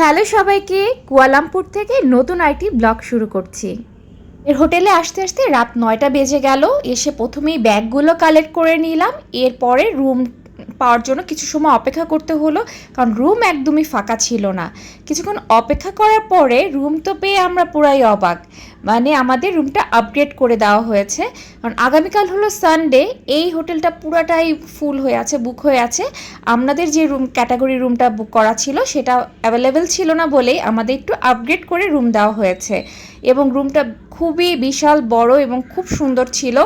Hello সবাইকে, Kuala Lumpur থেকে নতুন আইটি ব্লগ শুরু করছি। এর হোটেলে আসতে আসতে রাত নয়টা বেজে গেল। এসে প্রথমেই ব্যাগগুলো কালেক্ট করে নিলাম। এরপরে রুম পাওয়ার জন্য কিছু সময় অপেক্ষা করতে হলো, কারণ রুম একদমই ফাঁকা ছিল না। কিছুক্ষণ অপেক্ষা করার পরে রুম তো পেয়ে আমরা পুরাই অবাক। মানে আমাদের রুমটা আপগ্রেড করে দেওয়া হয়েছে। কারণ আগামীকাল হলো সানডে এই হোটেলটা পুরাটাই ফুল হয়ে আছে বুক হয়ে আছে। আপনাদের যে রুম ক্যাটাগরি রুমটা বুক করা ছিল, সেটা অ্যাভেলেবেল ছিল না বলেই আমাদের একটু আপগ্রেড করে রুম দেওয়া হয়েছে। এবং রুমটা খুবই বিশাল, বড় এবং খুব সুন্দর ছিল।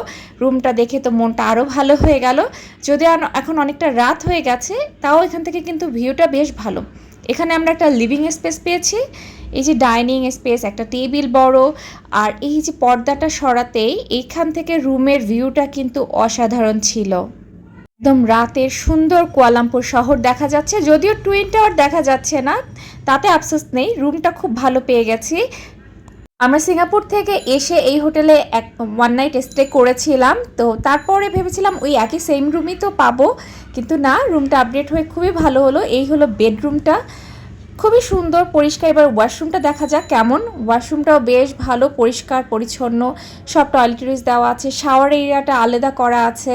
রুমটা দেখে তো মনটা আরও ভালো হয়ে গেল। যদি এখন অনেকটা রাত হয়ে গেছে, তাও এখান থেকে কিন্তু ভিউটা বেশ ভালো। এখানে আমরা একটা লিভিং স্পেস পেয়েছি। এই যে ডাইনিং স্পেস, একটা টেবিল বড়, আর এই যে পর্দাটা সরাতেই এইখান থেকে রুমের ভিউটা কিন্তু অসাধারণ ছিল। একদম রাতের সুন্দর কুয়ালামপুর শহর দেখা যাচ্ছে, যদিও টুইন টাওয়ার দেখা যাচ্ছে না, তাতে আফসোস নেই, রুমটা খুব ভালো পেয়ে গেছি। আমরা সিঙ্গাপুর থেকে এসে এই হোটেলে এক ওয়ান নাইট স্টে করেছিলাম, তো তারপরে ভেবেছিলাম, ওই একই সেম রুমই তো পাবো। কিন্তু না, রুমটা আপডেট হয়ে খুবই ভালো হলো, এই হলো বেডরুমটা খুবই সুন্দর, পরিষ্কার। এবার ওয়াশরুমটা দেখা যাক কেমন। ওয়াশরুমটাও বেশ ভালো, পরিষ্কার, পরিচ্ছন্ন। সব টয়লেটরিজ দেওয়া আছে শাওয়ার এরিয়াটা আলাদা করা আছে।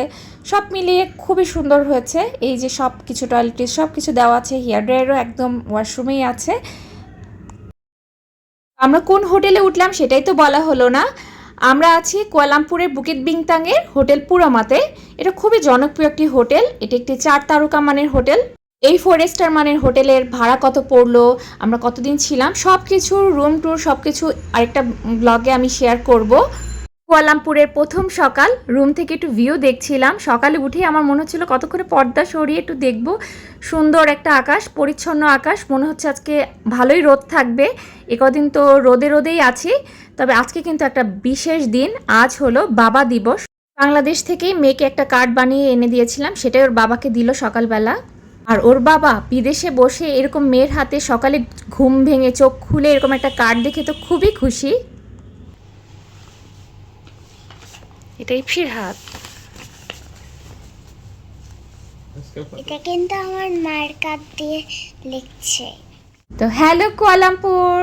সব মিলিয়ে খুবই সুন্দর হয়েছে। এই যে সব কিছু টয়লেটরিজ সব কিছু দেওয়া আছে। হেয়ার ড্রায়ারও একদম ওয়াশরুমেই আছে। আমরা কোন হোটেলে উঠলাম সেটাই তো বলা হলো না। আমরা আছি কোয়ালামপুরের বুকিত বিংতাংয়ের হোটেল পুরামাতে। এটা খুবই জনপ্রিয় একটি হোটেল। এটি একটি চার তারকা মানের হোটেল। এই ফোর স্টার মানের হোটেলের ভাড়া কত পড়ল? আমরা কতদিন ছিলাম? সব কিছু রুম ট্যুর সব কিছু আরেকটা ব্লগে আমি শেয়ার করব। কুয়ালামপুরের প্রথম সকাল, রুম থেকে একটু ভিউ দেখছিলাম। সকালে উঠে আমার মনে হচ্ছিল কত করে পর্দা সরিয়ে একটু দেখব। সুন্দর একটা আকাশ, পরিচ্ছন্ন আকাশ। মনে হচ্ছে আজকে ভালোই রোদ থাকবে। একদিন তো রোদে রোদেই আছি। তবে আজকে কিন্তু একটা বিশেষ দিন। আজ হলো বাবা দিবস। বাংলাদেশ থেকেই মেয়েকে একটা কার্ড বানিয়ে এনে দিয়েছিলাম। সেটাই ওর বাবাকে দিল সকালবেলা। আর ওর বাবা বিদেশে বসে এরকম মেয়ের হাতে সকালে ঘুম ভেঙে চোখ খুলে এরকম একটা কার্ড দেখে তো খুবই খুশি। এটাই ফিরহাত এটা কিন্তু আমার মার কাপ দিয়ে লিখছে। তো হ্যালো কুয়ালামপুর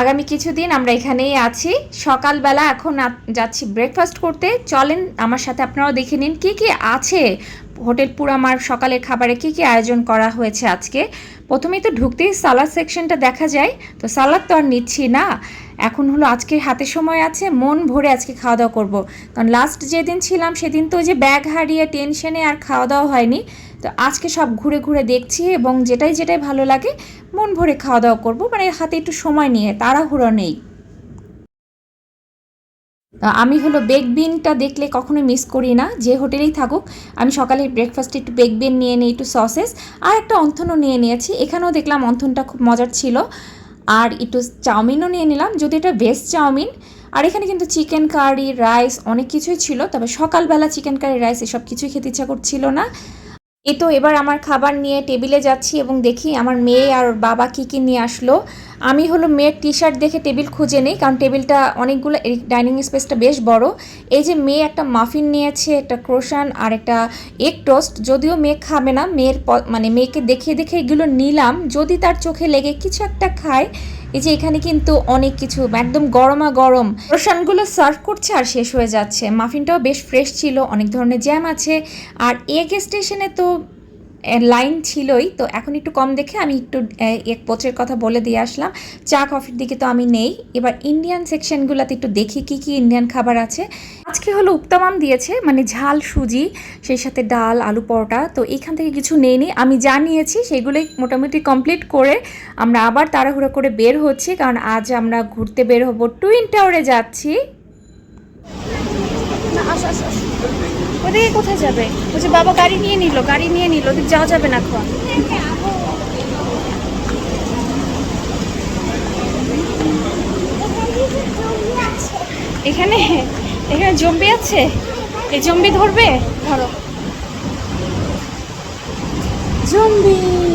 আগামী কিছুদিন আমরা এখানেই আছি। সকালবেলা এখন যাচ্ছি ব্রেকফাস্ট করতে। চলেন আমার সাথে আপনারাও দেখে নিন কি কি আছে। হোটেল পুরামার সকালের খাবারে কি কি আয়োজন করা হয়েছে আজকে? প্রথমেই তো ঢুকতেই সালাদ সেকশনটা দেখা যায়। তো সালাদ তো আর নিচ্ছি না। এখন হলো আজকে হাতে সময় আছে, মন ভরে আজকে খাওয়া দাওয়া করব। কারণ লাস্ট যেদিন ছিলাম সেদিন তো যে ব্যাগ হারিয়ে টেনশনে আর খাওয়া দাওয়া হয়নি। তো আজকে সব ঘুরে ঘুরে দেখছি এবং যেটাই যেটাই ভালো লাগে, মন ভরে খাওয়া দাওয়া করব। মানে হাতে একটু সময় নিয়ে, তাড়াহুড়ো নেই। আমি হলো বেগ বিনটা দেখলে কখনোই মিস করি না। যে হোটেলেই থাকুক, আমি সকালে ব্রেকফাস্টে একটু বেগ বিন নিয়ে নিই, একটু সসেস আর একটা অন্থনও নিয়ে নিয়েছি। এখানেও দেখলাম অন্থনটা খুব মজার ছিল। আর একটু চাউমিনও নিয়ে নিলাম, যদি এটা ভেজ চাউমিন। আর এখানে কিন্তু চিকেন কারি রাইস অনেক কিছুই ছিল, তবে সকালবেলা চিকেন কারি রাইস এসব কিছুই খেতে ইচ্ছা করছিল না। এই তো এবার আমার খাবার নিয়ে টেবিলে যাচ্ছি এবং দেখি আমার মেয়ে আর বাবা কী কী নিয়ে আসলো। আমি হলো মেয়ের টি শার্ট দেখে টেবিল খুঁজে নেই, কারণ টেবিলটা অনেকগুলো ডাইনিং স্পেসটা বেশ বড়। এই যে মেয়ে একটা মাফিন নিয়েছে, একটা ক্রোশান আর একটা এগ টোস্ট যদিও মেয়ে খাবে না, মেয়ের মানে মেয়েকে দেখে দেখে এগুলো নিলাম, যদি তার চোখে লেগে কিছু একটা খায় এই যে এখানে কিন্তু অনেক কিছু, একদম গরমা গরম। রসানগুলো সার্ভ করছে আর শেষ হয়ে যাচ্ছে। মাফিনটাও বেশ ফ্রেশ ছিল, অনেক ধরনের জ্যাম আছে। আর এগ স্টেশনে তো লাইন ছিলই, তো এখন একটু কম দেখে আমি একটু এক পোচের কথা বলে দিয়ে আসলাম। চা, কফির দিকে তো আমি নেই। এবার ইন্ডিয়ান সেকশনগুলোতে একটু দেখি কি কি ইন্ডিয়ান খাবার আছে। আজকে হলো উক্তামাম দিয়েছে মানে ঝাল, সুজি, সেই সাথে ডাল, আলু, পরোটা, তো এখান থেকে কিছু নেইনি। আমি যা নিয়েছি সেগুলোই মোটামুটি কমপ্লিট করে আমরা আবার তাড়াহুড়ো করে বের হচ্ছি, কারণ আজ আমরা ঘুরতে বের হব। টুইন টাওয়ারে যাচ্ছি। না আসো আসো। ওদিকে কোথায় যাবে? বলছে বাবা গাড়ি নিয়ে নিল, গাড়ি নিয়ে নিল ওদিকে যাওয়া যাবে না এখন? এখানে এখানে জম্বি আছে? এই জম্বি ধরবে? ধরো। জম্বি।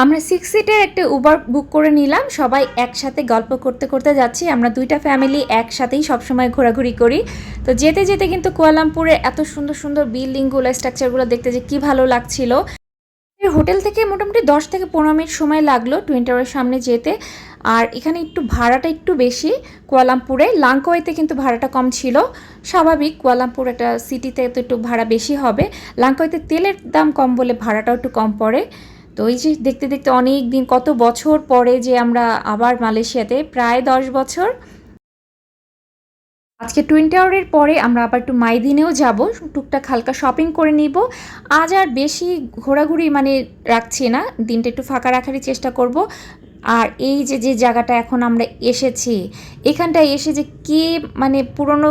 আমরা সিক্স সিটের একটা উবার বুক করে নিলাম। সবাই একসাথে গল্প করতে করতে যাচ্ছি। আমরা দুইটা ফ্যামিলি একসাথেই সবসময় ঘোরাঘুরি করি। তো যেতে যেতে কিন্তু কুয়ালামপুরের এত সুন্দর সুন্দর বিল্ডিংগুলো স্ট্রাকচারগুলো দেখতে যে কি ভালো লাগছিল। হোটেল থেকে মোটামুটি দশ থেকে পনেরো মিনিট সময় লাগল টুইন টাওয়ারের সামনে যেতে। আর এখানে একটু ভাড়াটা একটু বেশি কোয়ালামপুরে। লাঙ্কোয়েতে কিন্তু ভাড়াটা কম ছিল। স্বাভাবিক কোয়ালামপুর একটা সিটিতে তো একটু ভাড়া বেশি হবে। লাঙ্কোয়েতে তেলের দাম কম বলে ভাড়াটাও একটু কম পড়ে। তো এই যে দেখতে দেখতে অনেক দিন, কত বছর পরে যে আমরা আবার মালয়েশিয়াতে, প্রায় দশ বছর। আজকে টুইন টাওয়ারের পরে আমরা আবার একটু মাইদিনেও যাব, টুকটাক হালকা শপিং করে নিব। আজ আর বেশি ঘোরাঘুরি মানে রাখছি না, দিনটা একটু ফাঁকা রাখারই চেষ্টা করব। আর এই যে যে জায়গাটা এখন আমরা এসেছি, এখানটায় এসে যে কে মানে পুরনো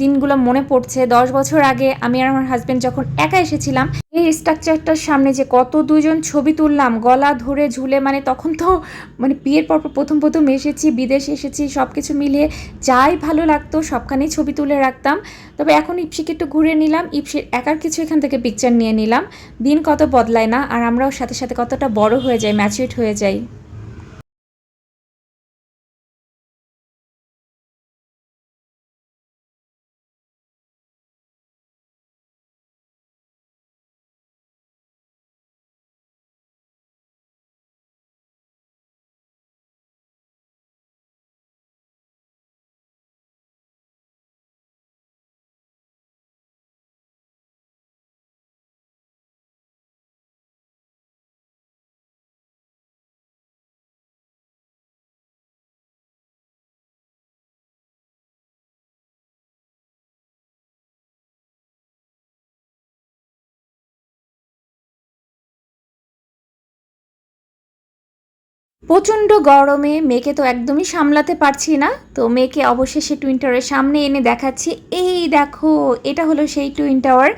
দিনগুলো মনে পড়ছে, দশ বছর আগে আমি আর আমার হাজব্যান্ড যখন একা এসেছিলাম এই স্ট্রাকচারটার সামনে যে কত দুজন ছবি তুললাম, গলা ধরে ঝুলে মানে তখন তো মানে বিয়ের পর পর প্রথম প্রথম এসেছি, বিদেশে এসেছি সব কিছু মিলিয়ে যাই ভালো লাগতো, সবখানেই ছবি তুলে রাখতাম। তবে এখন ইপসিকে একটু ঘুরে নিলাম, ইপসির একার কিছু এখান থেকে পিকচার নিয়ে নিলাম। দিন কত বদলায় না, আর আমরাও সাথে সাথে কতটা বড় হয়ে যাই ম্যাচুরেট হয়ে যাই। প্রচণ্ড গরমে মেয়েকে তো একদমই সামলাতে পারছি না। তো মেয়েকে অবশেষে টুইন টাওয়ারের সামনে এনে দেখাচ্ছি। এই দেখো, এটা হলো সেই টুইন টাওয়ার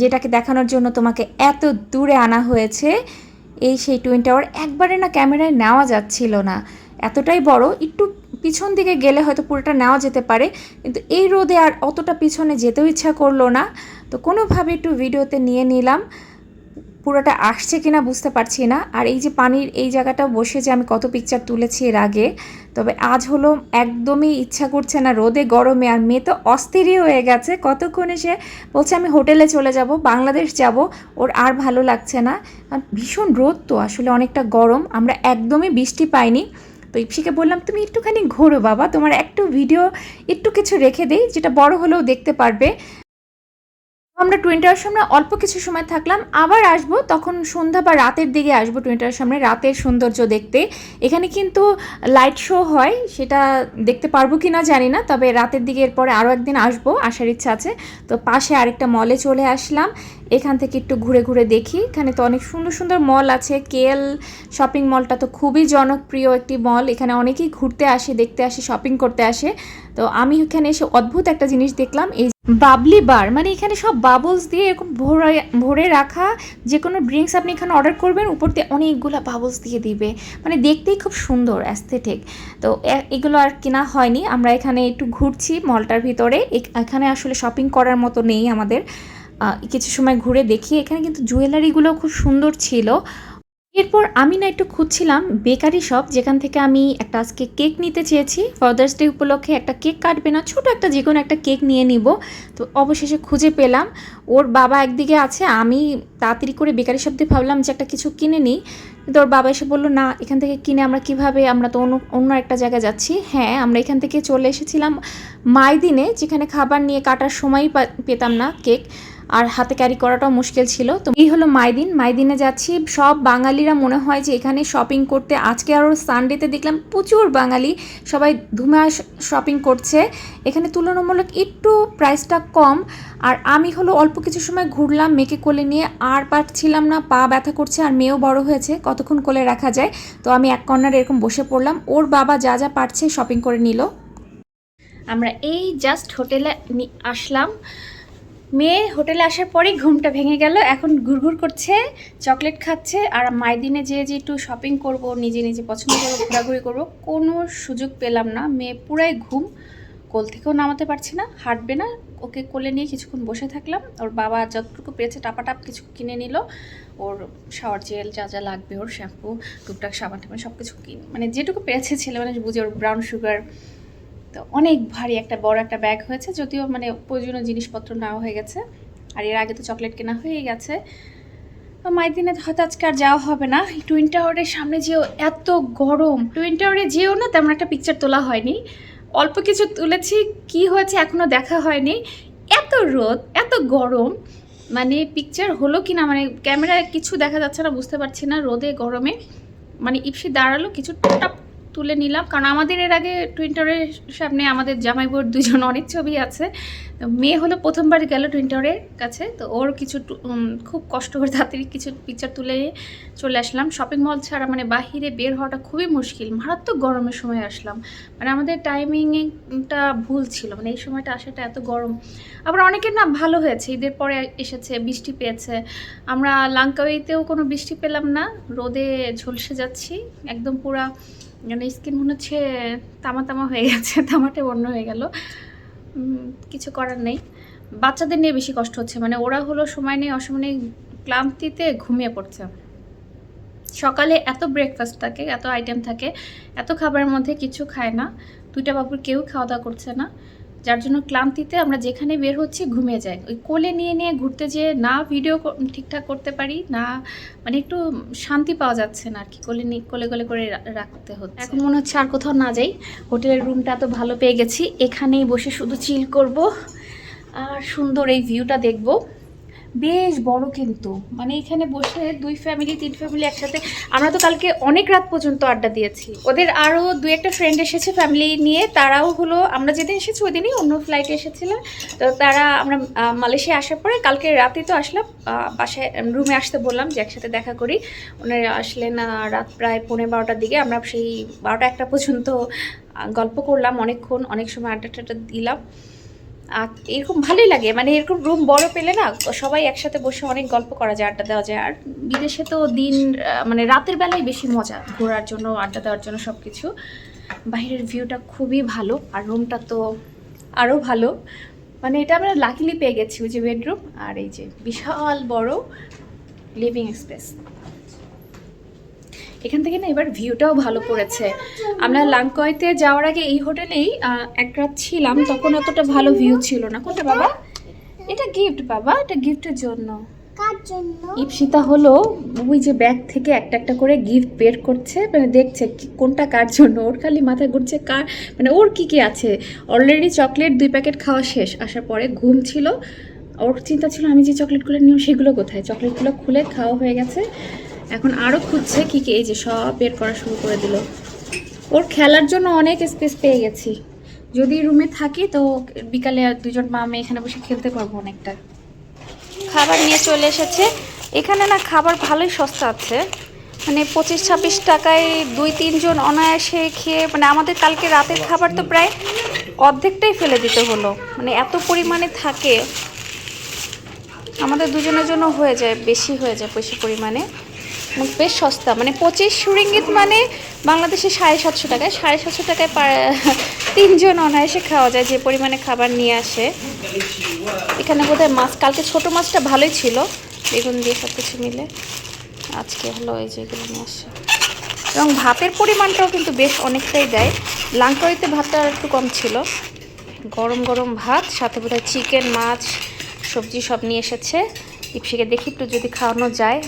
যেটাকে দেখানোর জন্য তোমাকে এত দূরে আনা হয়েছে। এই সেই টুইন টাওয়ার একবারে না ক্যামেরায় নেওয়া যাচ্ছিল না। এতটাই বড়, একটু পিছন দিকে গেলে হয়তো পুরোটা নেওয়া যেতে পারে, কিন্তু এই রোদে আর অতটা পিছনে যেতেও ইচ্ছা করল না। তো কোনোভাবে একটু ভিডিওতে নিয়ে নিলাম। পুরোটা আসছে কিনা বুঝতে পারছি না। আর এই যে পানির এই জায়গাটা বসে যে আমি কত পিকচার তুলেছি এর আগে, তবে আজ হলো একদমই ইচ্ছা করছে না রোদে গরমে। আর মেয়ে তো অস্থিরই হয়ে গেছে। কতক্ষণে সে বলছে, আমি হোটেলে চলে যাব, বাংলাদেশ যাব। ওর আর ভালো লাগছে না। ভীষণ রোদ তো, আসলে অনেকটা গরম। আমরা একদমই বৃষ্টি পাইনি। তো ইপসিকে বললাম, তুমি একটুখানি ঘোরো বাবা। তোমার একটু ভিডিও একটু কিছু রেখে দিই, যেটা বড় হলেও দেখতে পারবে। আমরা টুয়েন্টার সামনে অল্প কিছু সময় থাকলাম, আবার আসব। তখন সন্ধ্যা বা রাতের দিকে আসব টুয়েন্টার সামনে, রাতের সৌন্দর্য দেখতে। এখানে কিন্তু লাইট শো হয়, সেটা দেখতে পারব কি না জানি না, তবে রাতের দিকে এরপরে আরও একদিন আসব, আসার ইচ্ছা আছে। তো পাশে আরেকটা মলে চলে আসলাম। এখান থেকে একটু ঘুরে ঘুরে দেখি। এখানে তো অনেক সুন্দর সুন্দর মল আছে। কেএল শপিং মলটা তো খুবই জনপ্রিয় একটি মল। এখানে অনেকেই ঘুরতে আসে, দেখতে আসে, শপিং করতে আসে। তো আমি এখানে এসে অদ্ভুত একটা জিনিস দেখলাম। এই বাবলি বার মানে এখানে সব বাবলস দিয়ে এরকম ভরে ভরে রাখা যে কোনো ড্রিঙ্কস আপনি এখানে অর্ডার করবেন, উপর দিয়ে অনেকগুলো বাবলস দিয়ে দিবে। মানে দেখতেই খুব সুন্দর অ্যাস্থেটিক তো এগুলো আর কেনা হয়নি, আমরা এখানে একটু ঘুরছি মলটার ভিতরে। এখানে আসলে শপিং করার মতো নেই আমাদের। কিছু সময় ঘুরে দেখি, এখানে কিন্তু জুয়েলারিগুলো খুব সুন্দর ছিল। এরপর আমি না একটু খুঁজছিলাম বেকারি শপ, যেখান থেকে আমি একটা আজকে কেক নিতে চেয়েছি। ফাদার্স ডে উপলক্ষে একটা কেক কাটবে না, ছোট একটা, যে কোনো একটা কেক নিয়ে নিব। তো অবশেষে খুঁজে পেলাম। ওর বাবা একদিকে আছে, আমি তাড়াতাড়ি করে বেকারি শপ দিয়ে ভাবলাম যে একটা কিছু কিনে নিই। কিন্তু ওর বাবা এসে বলল, না, এখান থেকে কিনে আমরা কীভাবে, আমরা তো অন্য অন্য একটা জায়গায় যাচ্ছি। হ্যাঁ আমরা এখান থেকে চলে এসেছিলাম মাইদিনে, যেখানে খাবার নিয়ে কাটার সময়ই পেতাম না কেক। আর হাতে ক্যারি করাটাও মুশকিল ছিল। তো এই হলো মাইদিন। মাইদিনে যাচ্ছি। সব বাঙালিরা মনে হয় যে এখানে শপিং করতে। আজকে আরও সানডেতে দেখলাম প্রচুর বাঙালি সবাই ধুমাস শপিং করছে। এখানে তুলনামূলক একটু প্রাইসটা কম। আর আমি হলো অল্প কিছু সময় ঘুরলাম, মেয়েকে কোলে নিয়ে। আর পারছিলাম না, পা ব্যথা করছে আর মেয়েও বড় হয়েছে, কতক্ষণ কোলে রাখা যায়? তো আমি এক কর্নারে এরকম বসে পড়লাম। ওর বাবা যা যা পারছে শপিং করে নিল। আমরা এই জাস্ট হোটেলে আসলাম। মেয়ে হোটেলে আসার পরেই ঘুমটা ভেঙে গেল। এখন ঘুরঘুর করছে, চকলেট খাচ্ছে আর মাইদিনে যে যে একটু শপিং করব, নিজে নিজে পছন্দ করব, ঘোরাঘুরি করব, কোনো সুযোগ পেলাম না। মেয়ে পুরাই ঘুম, কোল থেকেও নামাতে পারছি না, হাঁটবে না। ওকে কোলে নিয়ে কিছুক্ষণ বসে থাকলাম। ওর বাবা যতটুকু পেয়েছে টাপাটাপ কিছু কিনে নিল। ওর শাওয়ার জেল যা যা লাগবে, ওর শ্যাম্পু টুকটাক সাবান টাবান সব কিছু কিনে মানে যেটুকু পেয়েছে ছেলে মানে বুঝে, ওর ব্রাউন সুগার তো অনেক ভারী একটা বড় একটা ব্যাগ হয়েছে, যদিও মানে প্রয়োজনীয় জিনিসপত্র নেওয়া হয়ে গেছে। আর এর আগে তো চকলেট কেনা হয়ে গেছে। তো দিনে হয়তো আজকে আর যাওয়া হবে না। টুইন টাওয়ারের সামনে যেও এত গরম। টুইন টাওয়ারে যেও না, তেমন একটা পিকচার তোলা হয়নি। অল্প কিছু তুলেছি, কি হয়েছে এখনও দেখা হয়নি। এত রোদ, এত গরম। মানে পিকচার হলো কি না মানে ক্যামেরায় কিছু দেখা যাচ্ছে না, বুঝতে পারছি না রোদে, গরমে। মানে ইপসি দাঁড়াল, কিছু টপ তুলে নিলাম। কারণ আমাদের এর আগে টুইন্টারের সামনে আমাদের জামাই বোর দুজন অনেক ছবি আছে। মেয়ে হলো প্রথমবার গেল টুইন্টারের কাছে। তো ওর কিছু খুব কষ্ট করে তাড়াতাড়ি কিছু পিকচার তুলে চলে আসলাম। শপিং মল ছাড়া মানে বাহিরে বের হওয়াটা খুবই মুশকিল। মারাত্মক গরমের সময় আসলাম। মানে আমাদের টাইমিংটা ভুল ছিল। মানে এই সময়টা আসাটা এত গরম। আবার অনেকের না ভালো হয়েছে। ঈদের পরে এসেছে, বৃষ্টি পেয়েছে। আমরা লাঙ্কাওয়েতেও কোনো বৃষ্টি পেলাম না। রোদে ঝলসে যাচ্ছি। একদম পুরা মানে স্কিন মনে হচ্ছে তামা তামা হয়ে গেছে, তামাটে বন্য হয়ে গেল। কিছু করার নেই। বাচ্চাদের নিয়ে বেশি কষ্ট হচ্ছে মানে ওরা হলো সময় নেই অসময় নেই ক্লান্তিতে ঘুমিয়ে পড়ছে। সকালে এত ব্রেকফাস্ট থাকে, এত আইটেম থাকে, এত খাবারের মধ্যে কিছু খায় না, দুইটা বাবুর কেউ খাওয়া দাওয়া করছে না। যার জন্য ক্লান্তিতে আমরা যেখানে বের হচ্ছি ঘুমিয়ে যাই। ওই কোলে নিয়ে নিয়ে ঘুরতে যেয়ে না ভিডিও ঠিকঠাক করতে পারি, না মানে একটু শান্তি পাওয়া যাচ্ছে না আর কি কোলে নিয়ে কোলে কোলে করে রাখতে হচ্ছে। এখন মনে হচ্ছে আর কোথাও না যাই। হোটেলের রুমটা তো ভালো পেয়ে গেছি। এখানেই বসে শুধু চিল করব। আর সুন্দর এই ভিউটা দেখব। বেশ বড় কিন্তু। মানে এখানে বসে দুই ফ্যামিলি তিন ফ্যামিলি একসাথে। আমরা তো কালকে অনেক রাত পর্যন্ত আড্ডা দিয়েছি। ওদের আরও দু একটা ফ্রেন্ড এসেছে ফ্যামিলি নিয়ে। তারাও হলো, আমরা যেদিন এসেছি ওই দিনই অন্য ফ্লাইটে এসেছিলাম। তো তারা আমরা মালয়েশিয়া আসার পরে কালকে রাতে তো আসলাম বাসায় রুমে আসতে বললাম যে একসাথে দেখা করি। ওনারা আসলেন রাত প্রায় পৌনে বারোটার দিকে আমরা সেই বারোটা একটা পর্যন্ত গল্প করলাম অনেকক্ষণ, অনেক সময় আড্ডা টাড্ডা দিলাম। এরকম ভালোই লাগে। মানে এরকম রুম বড় পেলে না, সবাই একসাথে বসে অনেক গল্প করা যায়, আড্ডা দেওয়া যায়। আর বিদেশে তো দিন মানে রাতের বেলায় বেশি মজা, ঘোরার জন্য, আড্ডা দেওয়ার জন্য সব কিছু বাইরের ভিউটা খুবই ভালো, আর রুমটা তো আরও ভালো। মানে এটা আমরা লাকিলি পেয়ে গেছি, ওই যে বেডরুম আর এই যে বিশাল বড় লিভিং স্পেস এখান থেকে না এবার ভিউটাও ভালো পড়েছে। আমরা লাংকয়তে যাওয়ার আগে এই হোটেলেই এক রাত ছিলাম তখন অতটা ভালো ভিউ ছিল না। কোনটা বাবা? এটা গিফট বাবা এটা গিফটের জন্য। ইপসিতা হলো ওই যে ব্যাগ থেকে একটা একটা করে গিফট বের করছে মানে দেখছে কোনটা কার জন্য ওর খালি মাথায় ঘুরছে কার মানে ওর কি কি আছে। অলরেডি চকলেট দুই প্যাকেট খাওয়া শেষ আসার পরে ঘুম ছিল। ওর চিন্তা ছিল আমি যে চকলেটগুলো নিও সেগুলো কোথায়? চকলেটগুলো খুলে খাওয়া হয়ে গেছে। এখন আরও খুঁজছে কি কি, এই যে সব বের করা শুরু করে দিল। ওর খেলার জন্য অনেক স্পেস পেয়ে গেছি। যদি রুমে থাকি তো বিকালে দুজন মা মেয়ে এখানে বসে খেলতে পারব অনেকটা। খাবার নিয়ে চলে এসেছে। এখানে না খাবার ভালোই সস্তা আছে। মানে পঁচিশ ছাব্বিশ টাকায় দুই, তিনজন অনায়াসে খেয়ে মানে আমাদের কালকে রাতের খাবার তো প্রায় অর্ধেকটাই ফেলে দিতে হলো। মানে এত পরিমাণে থাকে। আমাদের দুজনের জন্য হয়ে যায়, বেশি হয়ে যায় বেশি পরিমাণে। বেশ সস্তা। মানে পঁচিশ রিঙ্গিত মানে বাংলাদেশে সাড়ে সাতশো টাকায়। সাড়ে সাতশো টাকায় তিনজন অনায়াসে খাওয়া যায়, যে পরিমাণে খাবার নিয়ে আসে। এখানে বোধহয় মাছ, কালকে ছোট মাছটা ভালোই ছিল। বেগুন দিয়ে সব কিছু মিলে। আজকে হলো এই যেগুলো নিয়ে আসে। এবং ভাতের পরিমাণটাও কিন্তু বেশ অনেকটাই দেয়। লাঙ্কারিতে ভাতটা একটু কম ছিল। গরম গরম ভাত, সাথে বোধহয় চিকেন, মাছ, সবজি সব নিয়ে এসেছে। ইপসিকে দেখি একটু যদি খাওয়ানো যায়।